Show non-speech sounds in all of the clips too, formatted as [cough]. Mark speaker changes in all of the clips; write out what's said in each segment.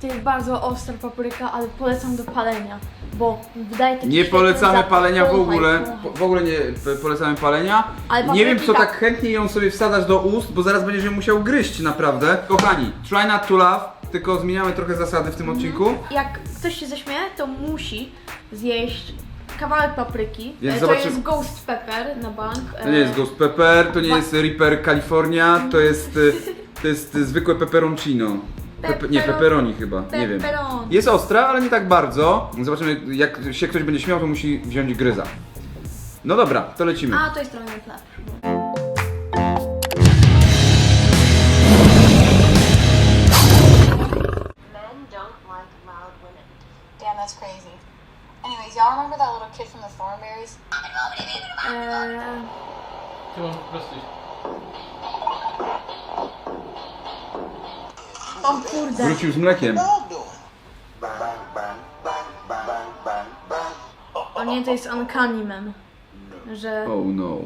Speaker 1: To jest bardzo ostra papryka, ale polecam do palenia, bo wydaje taki
Speaker 2: Nie
Speaker 1: świetny
Speaker 2: polecamy
Speaker 1: zapach.
Speaker 2: palenia w ogóle. Po- W ogóle nie p- polecamy palenia.
Speaker 1: Ale
Speaker 2: Nie wiem, co
Speaker 1: papryka-
Speaker 2: tak chętnie ją sobie wsadać do ust, bo zaraz będziesz ją musiał gryźć naprawdę. Kochani, try not to laugh, tylko zmieniamy trochę zasady w tym odcinku.
Speaker 1: Jak ktoś się zaśmieje, to musi zjeść kawałek papryki.
Speaker 2: Więc
Speaker 1: E,
Speaker 2: zobaczymy-
Speaker 1: To jest ghost pepper na bank. E,
Speaker 2: To nie jest Ghost Pepper, to nie jest Reaper California, to jest, y, [laughs] to jest zwykłe pepperoncino. Pepe, nie, pepperoni chyba, nie wiem.
Speaker 1: Pepperoni.
Speaker 2: Jest ostra, ale nie tak bardzo. Zobaczymy, jak się ktoś będzie śmiał, to musi wziąć gryza. No dobra, to lecimy.
Speaker 1: A, to jest trochę lepsze.
Speaker 2: Wrócił z mlekiem.
Speaker 1: O nie, to jest uncanny man. Że
Speaker 2: Oh no.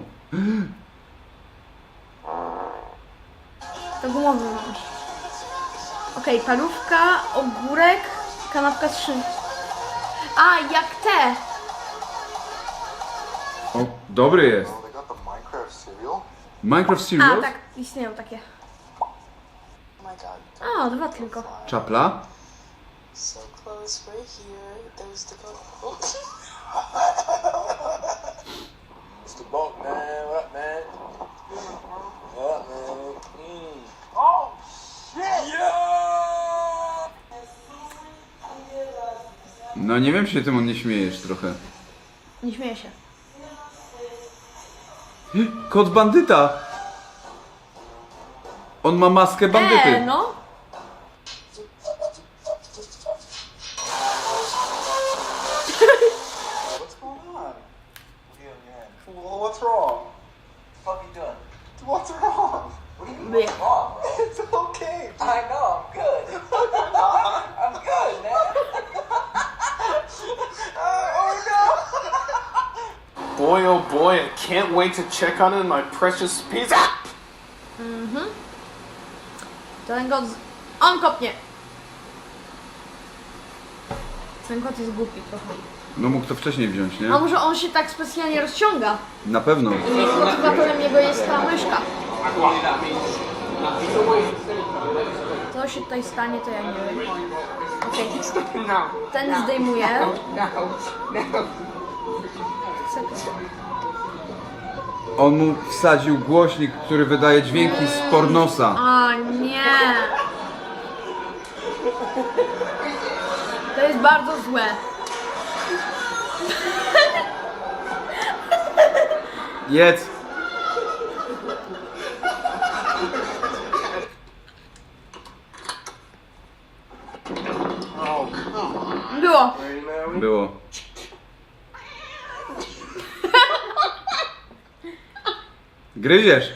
Speaker 1: to gumowy masz. Okej, parówka, ogórek, kanapka z szyn. A, jak te!
Speaker 2: O, dobry jest.
Speaker 3: Minecraft
Speaker 1: A, tak, istnieją takie.
Speaker 4: My god.
Speaker 1: A, dwa tylko.
Speaker 2: Czapla?
Speaker 4: So close right here. There's the go. [laughs]
Speaker 3: Mr. Bunk, man. What up, man? What up, man? Mm. Oh, shit! Yeah!
Speaker 2: No nie wiem, czy się tym on nie śmiejesz trochę.
Speaker 1: Nie śmieję się.
Speaker 2: Kot bandyta! On ma maskę bandyty.
Speaker 1: E, no.
Speaker 3: What's going on? Yeah, man. Well, what's wrong? What are you doing? What's wrong? What do you mean
Speaker 1: Blech.
Speaker 3: wrong, bro? [laughs] It's okay. I know, I'm good. [laughs] I'm good, man. [laughs] oh no!
Speaker 5: Boy, oh boy, I can't wait to check on it in my precious pizza.
Speaker 1: Ten kot... z- On kopnie! Ten kot jest głupi trochę.
Speaker 2: No mógł to wcześniej wziąć, nie?
Speaker 1: A może on się tak specjalnie rozciąga?
Speaker 2: Na pewno.
Speaker 1: I motywatorem jego jest ta myszka. Co się tutaj stanie, to ja nie wiem. Okej, ten zdejmuje. Sekund.
Speaker 2: On mu wsadził głośnik, który wydaje dźwięki z pornosa.
Speaker 1: A nie! To jest bardzo złe.
Speaker 2: Jedz!
Speaker 5: Oh, come on.
Speaker 1: Było.
Speaker 5: Ready, Mary?
Speaker 2: Było. Gryziesz!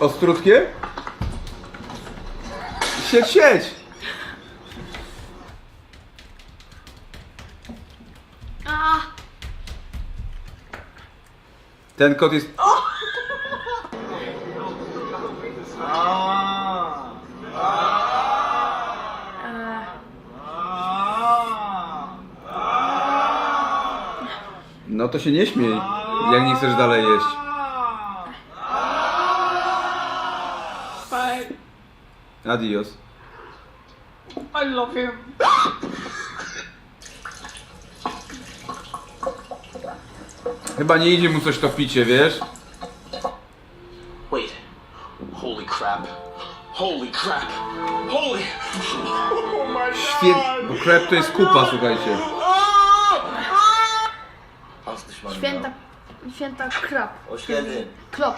Speaker 2: Ostrutkie? Siedź!
Speaker 1: A,
Speaker 2: Ten kot jest... No to się nie śmiej, jak nie chcesz dalej jeść.
Speaker 5: Bye.
Speaker 2: Adios.
Speaker 5: I love him.
Speaker 2: Chyba nie idzie mu coś to picie, wiesz?
Speaker 6: Wait. Holy crap. Holy crap. Holy. Oh my god.
Speaker 2: Świet... Bo chleb to jest kupa, słuchajcie.
Speaker 1: Święta, święta krab.
Speaker 3: Oświadczeń.
Speaker 1: Klop.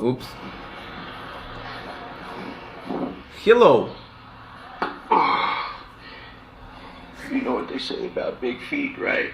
Speaker 2: Ups. Hello.
Speaker 6: You know what they say about big feet, right?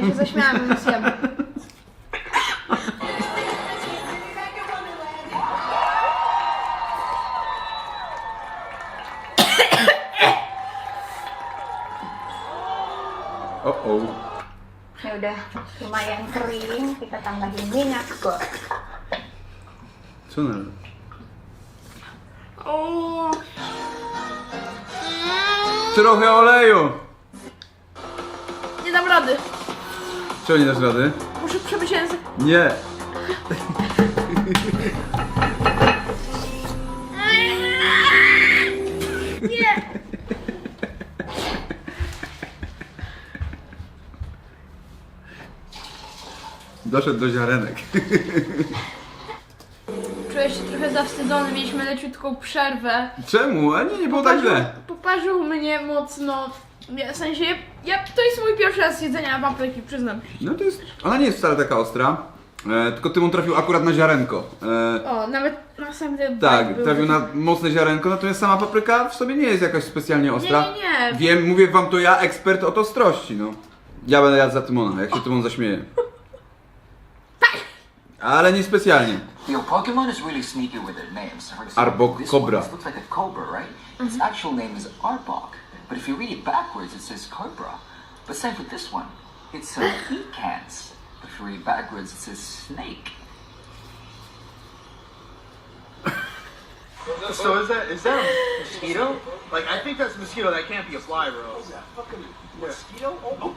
Speaker 1: Ja się zaśmiałam, więc jem.
Speaker 2: O, o.
Speaker 7: Ya udah lumayan kering, kita tambahin minyak kok.
Speaker 2: Co na
Speaker 1: O,
Speaker 2: Trochę oleju!
Speaker 1: nie dam rady.
Speaker 2: Czego nie dasz rady?
Speaker 1: Muszę przebyć język.
Speaker 2: Nie.
Speaker 1: Nie!
Speaker 2: Doszedł do ziarenek.
Speaker 1: Czuję się trochę zawstydzony, mieliśmy leciutką przerwę.
Speaker 2: Czemu? A nie, nie było tak źle.
Speaker 1: Poparzył mnie mocno. W sensie, ja, to jest mój pierwszy raz jedzenia papryki, przyznam.
Speaker 2: No to jest. Ona nie jest wcale taka ostra. E, tylko Tymon trafił akurat na ziarenko. E,
Speaker 1: O, nawet na samym tym
Speaker 2: tak,
Speaker 1: był
Speaker 2: trafił na mocne ziarenko, natomiast sama papryka w sobie nie jest jakaś specjalnie ostra.
Speaker 1: Nie, nie, nie.
Speaker 2: Wiem, mówię wam to ja, ekspert od ostrości, no. Ja będę jadł za Tymona, jak się Tymon zaśmieje. [laughs] Ale nie specjalnie.
Speaker 8: Yo, Pokemon is really sneaky with their names. For example,
Speaker 2: Arbok
Speaker 8: this
Speaker 2: Cobra.
Speaker 8: one, this looks like a cobra, right? Its actual name is Arbok, but if you read it backwards, it says Cobra. But same with this one. It's uh, [laughs] Ecans, but if you read it backwards, it says Snake. [laughs]
Speaker 3: So is that is that a mosquito? Like I think that's a mosquito. That can't be a fly, bro. Fucking mosquito?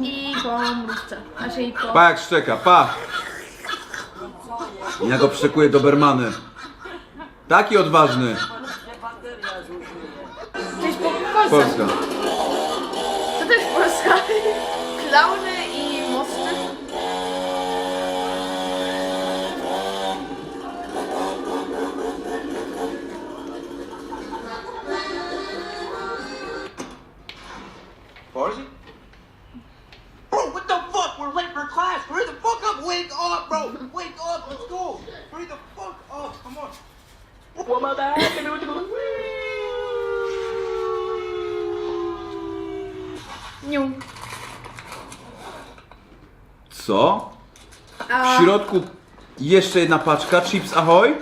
Speaker 1: I po mrówce. Znaczy i po...
Speaker 2: Pa jak szczeka, pa! Ja go Dobermany. Taki odważny.
Speaker 1: To jest po Polsce.
Speaker 2: Polska.
Speaker 1: To też Polska. Klauny i mosty.
Speaker 3: Farsi?
Speaker 6: Bro, what the fuck? We're late for class. Hurry the fuck up. Wake up, bro. Wake up. Let's go.
Speaker 3: Hurry the fuck up! Come on.
Speaker 6: What about that?
Speaker 1: Niu.
Speaker 2: Co? W środku jeszcze jedna paczka Chips Ahoy?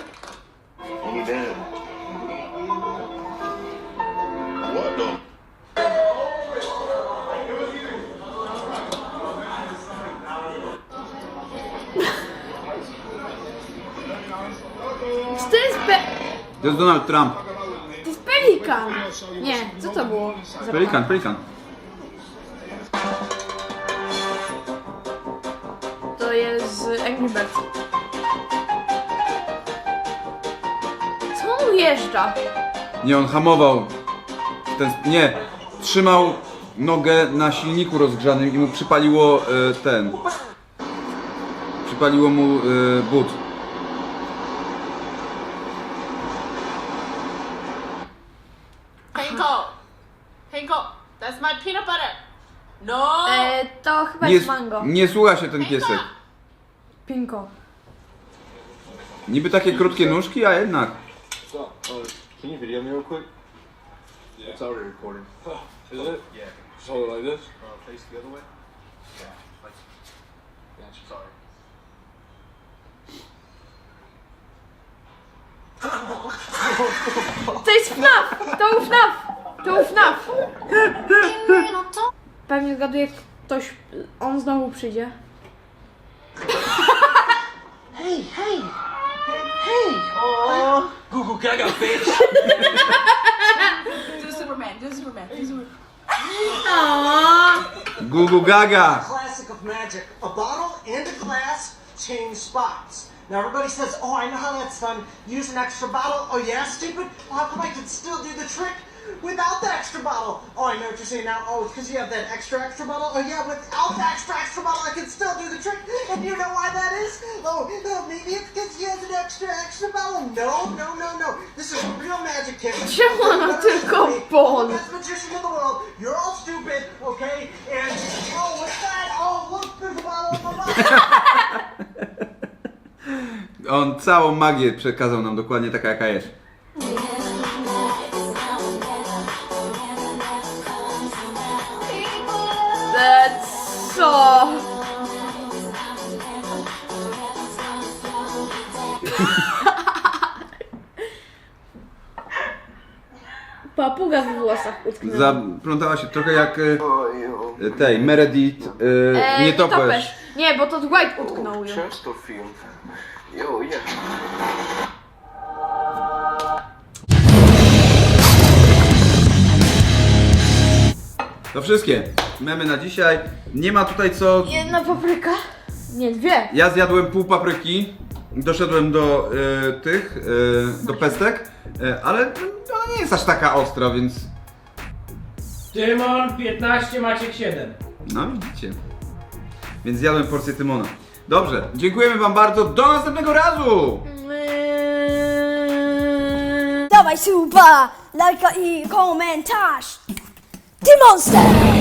Speaker 1: Czy to jest pe...
Speaker 2: To jest Donald Trump.
Speaker 1: To jest pelikan. Nie, co to było? za
Speaker 2: Pelikan, pelikan.
Speaker 1: Z Angry Birds. Co on ujeżdża?
Speaker 2: Nie, on hamował. w Ten, nie, trzymał nogę na silniku rozgrzanym i mu przypaliło e, ten. Przypaliło mu e, but.
Speaker 9: Henko! Henko! That's my peanut butter! No!
Speaker 1: E, to chyba
Speaker 2: Nie,
Speaker 1: jest mango.
Speaker 2: nie słucha się ten piesek.
Speaker 1: Pinko.
Speaker 2: Niby takie krótkie nóżki, a jednak.
Speaker 3: So, uh, can you video me real quick? Yeah. It's already recording. Is it? Yeah. Just hold it like this. Uh, face the other way. Yeah. Like. Gotcha. Sorry.
Speaker 1: To jest FNAF! To był FNAF! To był FNAF! Pewnie zgaduję ktoś... On znowu przyjdzie.
Speaker 6: Google Gaga, bitch. [laughs]
Speaker 9: Do Superman, do Superman, do Superman.
Speaker 2: Gugu Gaga!
Speaker 10: classic of magic. A bottle and a glass change spots. Now everybody says, oh, I know how that's done. Use an extra bottle. Oh yeah, stupid? Well, how come I can still do the trick without the extra bottle? Oh, I know what you're saying now. Oh, it's because you have that extra extra bottle. Oh yeah, without the extra extra bottle, I can still do the trick. And you know why that is? Oh, no, maybe it's because you have an extra extra bottle. No, no, no, no. This is real magic, kid.
Speaker 1: Czemu ona tylko bon?
Speaker 10: Best magician in the world. You're all stupid, okay? And oh, what's that? Oh, look, there's a bottle of bottle. [laughs]
Speaker 2: On całą magię przekazał nam dokładnie taka jaka jest.
Speaker 1: Papuga w włosach utknęła.
Speaker 2: Zaplątała się trochę jak e, tej Meredith e,
Speaker 1: E,
Speaker 2: nietoperz.
Speaker 1: Nie, bo to Dwight utknął ją.
Speaker 3: Chesterfield. Yo, yeah.
Speaker 2: To wszystkie memy na dzisiaj. Nie ma tutaj co...
Speaker 1: Jedna papryka? Nie, dwie.
Speaker 2: Ja zjadłem pół papryki, doszedłem do e, tych, e, do pestek, e, ale ona nie jest aż taka ostra, więc
Speaker 11: Tymon 15, Maciek 7.
Speaker 2: no widzicie. Więc zjadłem porcję Tymona. Dobrze, dziękujemy wam bardzo, do następnego razu!
Speaker 12: Dawaj suba, lajka i komentarz. Ty monster!